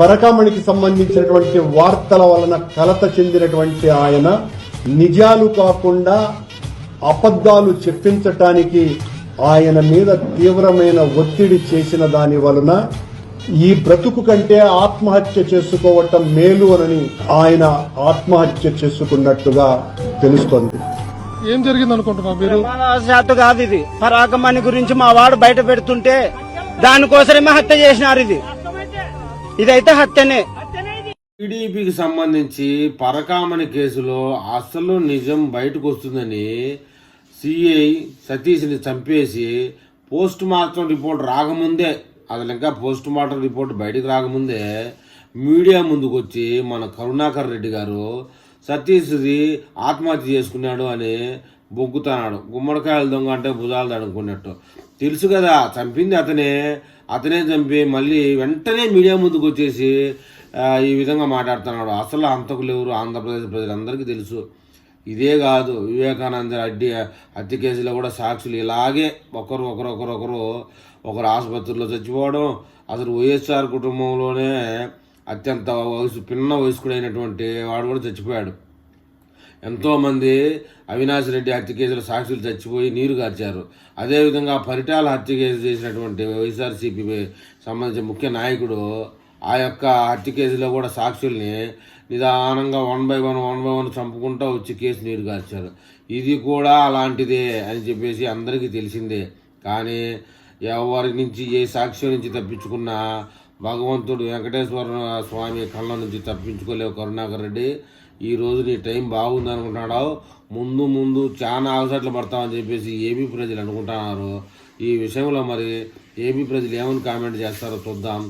పరకామణికి సంబంధించినటువంటి వార్తల వలన కలత చెందినటువంటి ఆయన నిజాలు కాకుండా అబద్ధాలు చెప్పించటానికి ఆయన మీద తీవ్రమైన ఒత్తిడి చేసిన దాని వలన ఈ బ్రతుకు కంటే ఆత్మహత్య చేసుకోవటం మేలు అని ఆయన ఆత్మహత్య చేసుకున్నట్టుగా తెలుస్తోంది. ఏం జరిగింది మీరు? ప్రమాదవశాత్తు కాదు ఇది. పరాకమణి గురించి మా వాడు బయట పెడుతుంటే దానికోసమే హత్య చేసినారు ఇది. ఇదైతే హత్యనే. టీడీపీకి సంబంధించి పరకామణి కేసులో అసలు నిజం బయటకు వస్తుందని సిఐ సతీష్ని చంపేసి పోస్ట్ మార్టం రిపోర్ట్ రాకముందే అసలు ఇంకా పోస్ట్ మార్టం రిపోర్ట్ బయటకు రాకముందే మీడియా ముందుకు వచ్చి మన కరుణాకర్ రెడ్డి గారు సతీష్ది ఆత్మహత్య చేసుకున్నాడు అని బొగ్గుతున్నాడు గుమ్మడికాయల దొంగ అంటే భుజాలు తడుకున్నట్టు తెలుసు కదా చంపింది అతనే. అతనే చంపి మళ్ళీ వెంటనే మీడియా ముందుకు వచ్చేసి ఈ విధంగా మాట్లాడుతున్నాడు. అసలు అంతకులు ఎవరు? ఆంధ్రప్రదేశ్ ప్రజలందరికీ తెలుసు. ఇదే కాదు వివేకానంద అడ్డి హత్య కేసులో కూడా సాక్షులు ఇలాగే ఒకరు ఒకరు ఒకరు ఒకరు ఒకరు ఆసుపత్రిలో చచ్చిపోవడం అసలు వైఎస్ఆర్ కుటుంబంలోనే అత్యంత వయసు పిన్న వయస్కుడైనటువంటి వాడు కూడా చచ్చిపోయాడు. ఎంతోమంది అవినాష్ రెడ్డి హత్య కేసులో సాక్షులు చచ్చిపోయి నీరు కార్చారు అదేవిధంగా పరిటాల హత్య కేసు చేసినటువంటి వైఎస్ఆర్సీపీ సంబంధించిన ముఖ్య నాయకుడు ఆ యొక్క హత్య కేసులో కూడా సాక్షుల్ని నిదానంగా one by one one by one చంపుకుంటూ వచ్చి కేసు నీరు కార్చారు ఇది కూడా అలాంటిదే అని చెప్పేసి అందరికీ తెలిసిందే. కానీ ఎవరి నుంచి ఏ సాక్ష్యం నుంచి తప్పించుకున్నా భగవంతుడు వెంకటేశ్వర స్వామి కళ్ళ నుంచి తప్పించుకోలేవు కరుణాకర్ రెడ్డి. ఈ రోజు నీ టైం బాగుంది అనుకుంటున్నాడు ముందు ముందు చాలా అవసరాలు పడతామని చెప్పేసి ఏపీ ప్రజలు అనుకుంటున్నారు. ఈ విషయంలో మరి ఏపీ ప్రజలు ఏమని కామెంట్ చేస్తారో చూద్దాం.